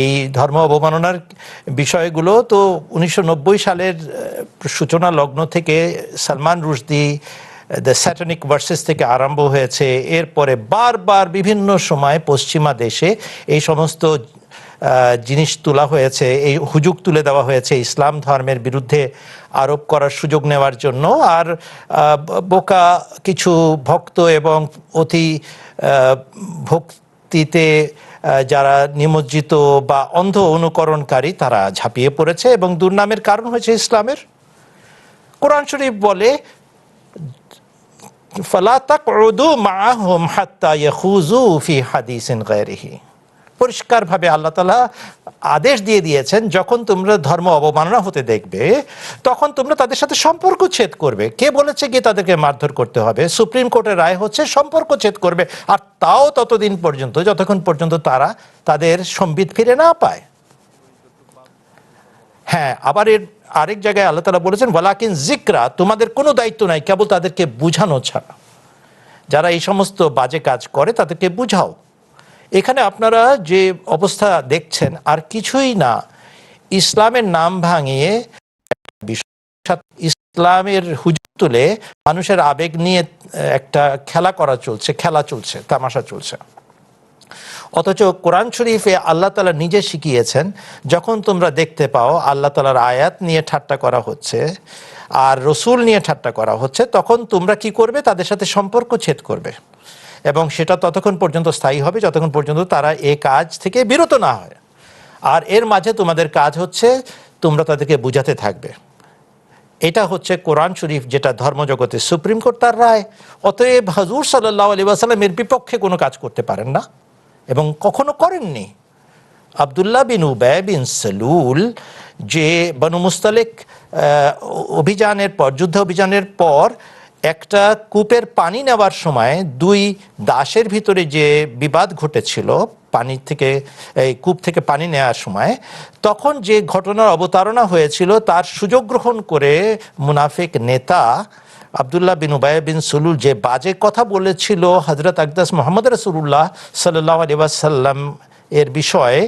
এই ধর্ম অবমাননার বিষয়গুলো, তো উনিশশো নব্বই সালের সূচনা লগ্ন থেকে Salman Rushdie the Satanic Verses থেকে আরম্ভ হয়েছে। এরপরে বারবার বিভিন্ন সময় পশ্চিমা দেশে এই সমস্ত জিনিস তোলা হয়েছে, এই হুজুগ তুলে দেওয়া হয়েছে ইসলাম ধর্মের বিরুদ্ধে আরোপ করার সুযোগ নেওয়ার জন্য। আর বোকা কিছু ভক্ত এবং অতি ভক্তিতে যারা নিমজ্জিত বা অন্ধ অনুকরণকারী, তারা ঝাঁপিয়ে পড়েছে এবং দুর্নামের কারণ হয়েছে ইসলামের। কোরআন শরীফ বলে, ফালা তাকউদু মাআহুম হাত্তা ইয়াখুজু ফি হাদিসিন গায়রিহি। পরিষ্কারভাবে আল্লাহ তালা আদেশ দিয়ে দিয়েছেন, যখন তোমরা ধর্ম অবমাননা হতে দেখবে, তখন তোমরা তাদের সাথে সম্পর্ক ছেদ করবে। কে বলেছে গিয়ে তাদেরকে মারধর করতে হবে? সুপ্রিম কোর্টের রায় হচ্ছে সম্পর্ক ছেদ করবে, আর তাও ততদিন পর্যন্ত, যতক্ষণ পর্যন্ত তারা তাদের সম্বিত ফিরে না পায়। হ্যাঁ আবার এর আরেক জায়গায় আল্লাহ তালা বলেছেন, ওয়ালাকিন জিকরা তোমাদের কোনো দায়িত্ব নাই, কেবল তাদেরকে বুঝানো ছাড়া। যারা এই সমস্ত বাজে কাজ করে, তাদেরকে বুঝাও। এখানে আপনারা যে অবস্থা দেখছেন আর কিছুই না, ইসলামের নাম ভাঙিয়ে ইসলামের হুজুর তুলে মানুষের আবেগ নিয়ে একটা খেলা করা চলছে, খেলা চলছে, তামাশা চলছে। অথচ কোরআন শরীফে আল্লাহ তালা নিজে শিখিয়েছেন, যখন তোমরা দেখতে পাও আল্লাহ তালার আয়াত নিয়ে ঠাট্টা করা হচ্ছে আর রসুল নিয়ে ঠাট্টা করা হচ্ছে, তখন তোমরা কি করবে? তাদের সাথে সম্পর্ক ছেদ করবে। এবং সেটা ততক্ষণ পর্যন্ত স্থায়ী হবে, যতক্ষণ পর্যন্ত তারা এ কাজ থেকে বিরত না হয়। আর এর মাঝে তোমাদের কাজ হচ্ছে তোমরা তাদেরকে বুঝাতে থাকবে। এটা হচ্ছে কোরআন শরীফ, যেটা ধর্মজগতে সুপ্রিম কোর্ট তার রায়। অতএব হাজুর সাল্লাহ আলী আসালামের বিপক্ষে কোনো কাজ করতে পারেন না এবং কখনো করেননি। আবদুল্লাহ বিন উবায় বিন সালুল, যে বনু মুস্তালিক অভিযানের পর, যুদ্ধ অভিযানের পর একটা কূপের পানি নেওয়ার সময় দুই দাসের ভিতরে যে বিবাদ ঘটেছিল, পানি থেকে, এই কূপ থেকে পানি নেওয়ার সময়, তখন যে ঘটনার অবতারণা হয়েছিল তার সুযোগ গ্রহণ করে মুনাফিক নেতা আবদুল্লাহ বিন উবায় বিন সুলুল যে বাজে কথা বলেছিল হজরত আকদাস মোহাম্মদ রসুল্লাহ সাল্লাহ আলী ওয়াসাল্লাম এর বিষয়ে,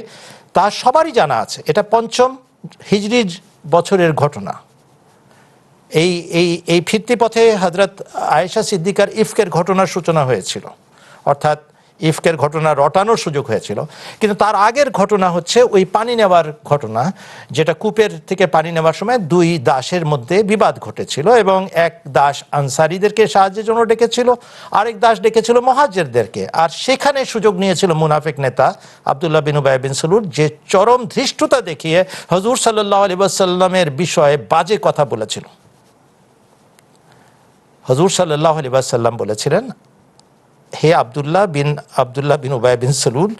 তা সবারই জানা আছে। এটা পঞ্চম হিজরি বছরের ঘটনা। এই এই এই ফিরতি পথে হজরত আয়েশা সিদ্দিকার ইফকের ঘটনার সূচনা হয়েছিল। অর্থাৎ ইফকের ঘটনা রটানোর সুযোগ হয়েছিল। কিন্তু তার আগের ঘটনা হচ্ছে ওই পানি নেওয়ার ঘটনা, যেটা কূপের থেকে পানি নেওয়ার সময় দুই দাসের মধ্যে বিবাদ ঘটেছিল এবং এক দাস আনসারিদেরকে সাহায্যের জন্য ডেকেছিল, আরেক দাস ডেকেছিল মহাজেরদেরকে। আর সেখানে সুযোগ নিয়েছিল মুনাফিক নেতা আবদুল্লাহ বিন উবাই বিন সলুর যে চরম ধৃষ্টতা দেখিয়ে হজুর সাল্লাহ আলী সাল্লামের বিষয়ে বাজে কথা বলেছিল। হজুর সাল্লাহ আলী সাল্লাম বলেছিলেন, হে আবদুল্লাহ বিন আবদুল্লাহ বিন উবাই বিন সলুল,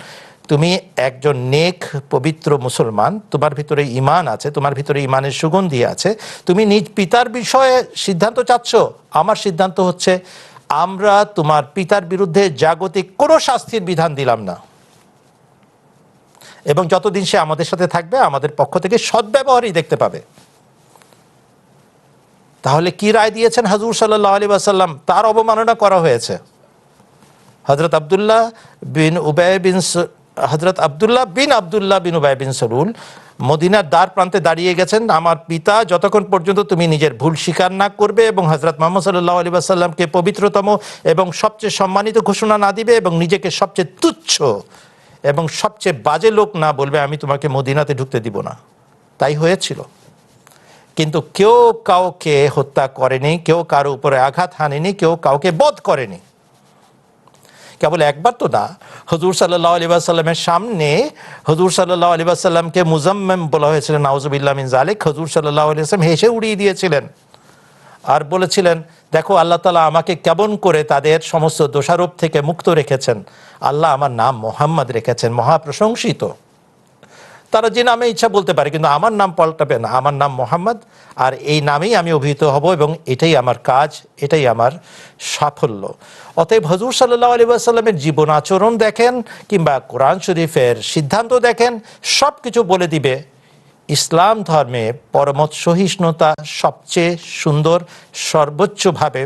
তুমি একজন নেক, পবিত্র মুসলমান, তোমার ভিতরে ইমান আছে, তোমার ভিতরে ইমানের সুগন্ধি আছে, তুমি নিজ পিতার বিষয়ে সিদ্ধান্ত চাচ্ছ। আমার সিদ্ধান্ত হচ্ছে, আমরা তোমার পিতার বিরুদ্ধে জাগতিক কোনো শাস্তির বিধান দিলাম না। এবং যতদিন সে আমাদের সাথে থাকবে, আমাদের পক্ষ থেকে সদ্ব্যবহারই দেখতে পাবে। তাহলে কি রায় দিয়েছেন হাজুর সাল্লাহ আলী আসাল্লাম তার অবমাননা করা হয়েছে। হজরত আবদুল্লাহ বিন উবায় বিন হজরত আবদুল্লাহ বিন আবদুল্লাহ বিন উবায় বিন সরুল মদিনার দ্বার প্রান্তে দাঁড়িয়ে গেছেন। আমার পিতা যতক্ষণ পর্যন্ত তুমি নিজের ভুল স্বীকার না করবে এবং হজরত মোহাম্মদ সাল্লাহ আলী আসাল্লামকে পবিত্রতম এবং সবচেয়ে সম্মানিত ঘোষণা না দিবে এবং নিজেকে সবচেয়ে তুচ্ছ এবং সবচেয়ে বাজে লোক না বলবে, আমি তোমাকে মদিনাতে ঢুকতে দিব না। তাই হয়েছিল। কিন্তু কেউ কাউকে হত্যা করেনি, কেউ কারও উপরে আঘাত হানেনি, কেউ কাউকে বধ করেনি। কেবল একবার তো না, হজুর সাল্লাহ আলী সাল্লামের সামনে হজুর সাল্লাহ আলী সাল্লামকে মুজাম্মেম বলা হয়েছিল নাউজুবিল্লাহ মিন জালিক হজুর সাল্লাহ আলী আসলাম হেসে উড়িয়ে দিয়েছিলেন আর বলেছিলেন, দেখো, আল্লাহ তালা আমাকে কেমন করে তাদের সমস্ত দোষারোপ থেকে মুক্ত রেখেছেন। আল্লাহ আমার নাম মোহাম্মদ রেখেছেন, মহাপ্রশংসিত। তারা যে নামে ইচ্ছা বলতে পারে, কিন্তু আমার নাম পাল্টাবে না। আমার নাম মোহাম্মদ, আর এই নামেই আমি অভিহিত হব এবং এটাই আমার কাজ, এটাই আমার সাফল্য। অতএব হজুর সাল্লাহ আলী আসাল্লামের জীবন আচরণ দেখেন, কিংবা কোরআন শরীফের সিদ্ধান্ত দেখেন সব কিছু বলে দিবে, ইসলাম ধর্মে পরমত সহিষ্ণুতা সবচেয়ে সুন্দর, সর্বোচ্চভাবে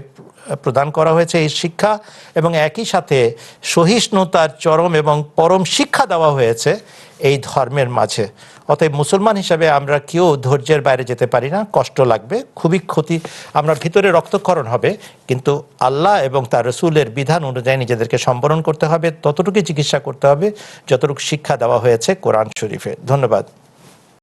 প্রদান করা হয়েছে এই শিক্ষা এবং একই সাথে সহিষ্ণুতার চরম এবং পরম শিক্ষা দেওয়া হয়েছে এই ধর্মের মাঝে। অতএব মুসলমান হিসাবে আমরা কেউ ধৈর্যের বাইরে যেতে পারি না, কষ্ট লাগবে, খুবই ক্ষতি। আমরা ভিতরে রক্তক্ষরণ হবে, কিন্তু আল্লাহ এবং তার রসুলের বিধান অনুযায়ী নিজেদেরকে সম্বরণ করতে হবে ততটুকু চিকিৎসা করতে হবে, যতটুকু শিক্ষা দেওয়া হয়েছে কোরআন শরীফে। ধন্যবাদ।